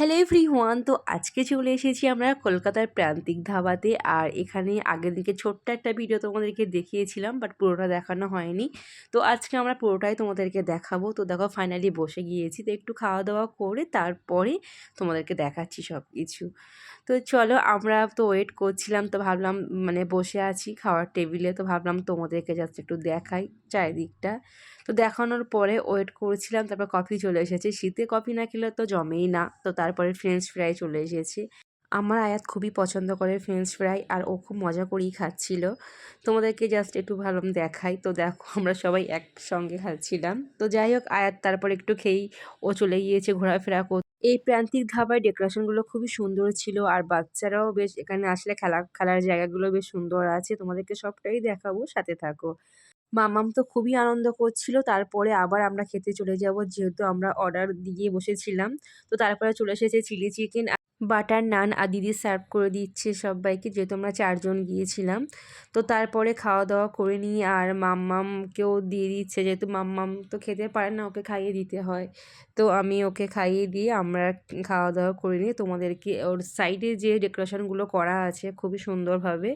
Hello everyone তো আজকে চলে এসেছি আমরা কলকাতার প্রান্তিক ধাবাতে আর এখানে আগের দিকে ছোট্ট একটা ভিডিও তোমাদেরকে দেখিয়েছিলাম বাট পুরোটা দেখানো হয়নি। তো আজকে আমরা পুরোটাই তোমাদেরকে দেখাবো। তো দেখো ফাইনালি বসে গিয়েছি, তো একটু খাওয়া দাওয়া করে তারপরে তোমাদেরকে দেখাচ্ছি সব কিছু তো চলো আমরা তো ওয়েট করছিলাম, তো ভাবলাম মানে বসে আছি খাওয়ার টেবিলে তো ভাবলাম তোমাদেরকে যাচ্ছে একটু দেখাই চারিদিকটা। তো দেখানোর পরে ওয়েট করছিলাম, তারপর কফি চলে এসেছে। শীতে কফি না খেলে তো জমেই না, তো তারপরে ফ্রেঞ্চ ফ্রাই চলে এসেছে। আমার আয়াত খুবই পছন্দ করে ফ্রেঞ্চ ফ্রাই আর ও খুব মজা করেই খাচ্ছিল। তোমাদেরকে জাস্ট একটু ভালো দেখাই। তো দেখো, আমরা সবাই একসঙ্গে খাচ্ছিলাম। তো যাই হোক, আয়াত তারপর একটু খেয়েই ও চলে গিয়েছে ঘোরাফেরা করতে এই প্রান্তিক ধাবার ডেকোরেশনগুলো খুবই সুন্দর ছিল আর বাচ্চারাও বেশ, এখানে আসলে খেলা, খেলার জায়গাগুলো বেশ সুন্দর আছে। তোমাদেরকে সবটাই দেখাবো, সাথে থাকো। মামাম তো খুবই আনন্দ করছিল। তারপরে আবার আমরা খেতে চলে যাব, যেহেতু আমরা অর্ডার দিয়ে বসেছিলাম। তো তারপরে চলে এসেছে চিলি চিকেন বাটার নান আর দিদি সার্ভ করে দিচ্ছে সবাইকে যেহেতু আমরা চারজন গিয়েছিলাম। তো তারপরে খাওয়া দাওয়া করে নিয়ে আর মাম্মামকেও দিয়ে দিচ্ছে, যেহেতু মাম্মাম তো খেতে পারে না, ওকে খাইয়ে দিতে হয়। তো আমি ওকে খাইয়ে দিয়ে আমরা খাওয়া দাওয়া করে নিয়ে তোমাদেরকে ওর সাইডে যে ডেকোরেশনগুলো করা আছে খুবই সুন্দরভাবে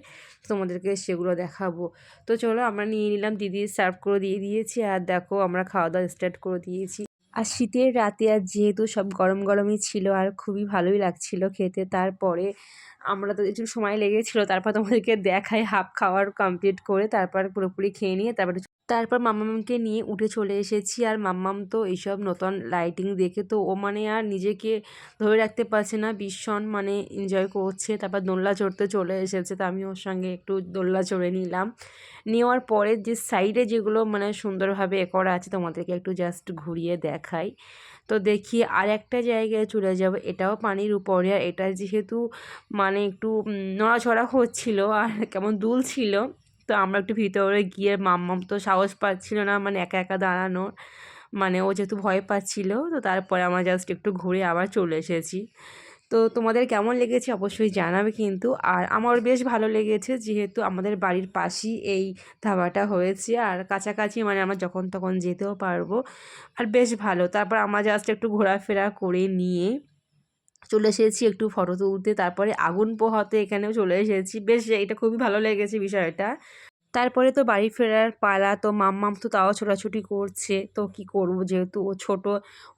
তোমাদেরকে সেগুলো দেখাবো। তো চলো আমরা নিয়ে নিলাম, দিদি সার্ভ করে দিয়ে দিয়েছি আর দেখো আমরা খাওয়া দাওয়া স্টার্ট করে দিয়েছি। আর শীতের রাতে আর যেহেতু সব গরম গরমই ছিল আর খুবই ভালোই লাগছিল খেতে, তারপরে আমরা তো একটু সময় লেগেছিলো, তারপর তোমাদেরকে দেখাই, হাফ খাওয়ার কমপ্লিট করে তারপর পুরোপুরি খেয়ে নিয়ে তারপরে তারপর মাম্মামকে নিয়ে উঠে চলে এসেছি। আর মাম্মাম তো এইসব নতুন লাইটিং দেখে তো ও মানে আর নিজেকে ধরে রাখতে পারছে না। ভীষণ মানে এনজয় করছে। তারপর দোলনা চড়তে চলে এসেছে। তো আমি ওর সঙ্গে একটু দোলনা চড়ে নিলাম। নেওয়ার পরে যে সাইডে যেগুলো মানে সুন্দরভাবে এ করা আছে তোমাদেরকে একটু জাস্ট ঘুরিয়ে দেখাই। তো দেখি আর একটা জায়গায় চলে যাব। এটাও পানির উপরে। আর এটা যেহেতু মানে একটু নড়াচড়া হচ্ছিল আর কেমন দুল ছিল তো আমরা একটু ভিতরে গিয়ে মাম্মাম তো সাহস পাচ্ছিল না মানে একা একা দাঁড়ানোর। মানে ও যেহেতু ভয় পাচ্ছিল, তো তারপরে আমরা জাস্ট একটু ঘুরে আবার চলে এসেছি। তো তোমাদের কেমন লেগেছে অবশ্যই জানাবে কিন্তু। আর আমার বেশ ভালো লেগেছে যেহেতু আমাদের বাড়ির পাশেই এই ধাবাটা হয়েছে। আর কাছাকাছি মানে আমরা যখন তখন যেতেও পারব। আর বেশ ভালো। তারপর আমরা জাস্ট একটু ঘোরাফেরা করে নিয়ে চলে এসেছি, একটু ফটো তুলতে। তারপরে আগুন পোহাতে এখানেও চলে এসেছি। বেশ, এটা খুবই ভালো লেগেছে বিষয়টা। তারপরে তো বাড়ি ফেরার পালা, তো মাম্মাম তো তাও ছোটাছুটি করছে। তো কি করব যেহেতু ও ছোট,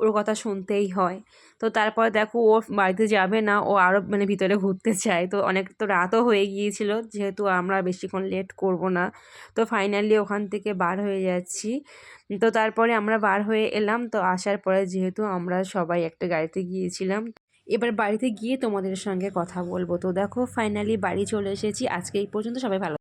ওর কথা শুনতেই হয়। তো তারপরে দেখো ও বাড়িতে যাবে না, ও আরও মানে ভিতরে ঘুরতে চায়। তো অনেক তো রাতও হয়ে গিয়েছিল, যেহেতু আমরা বেশিক্ষণ লেট করব না। তো ফাইনালি ওখান থেকে বার হয়ে যাচ্ছি। তো তারপরে আমরা বার হয়ে এলাম। তো আসার পরে যেহেতু আমরা সবাই একটা গাড়িতে গিয়েছিলাম। এবার বাড়িতে গিয়ে তোমাদের সঙ্গে কথা বলব। তো দেখো ফাইনালি বাড়ি চলে এসেছি। আজকে এই পর্যন্ত সবাই ভালো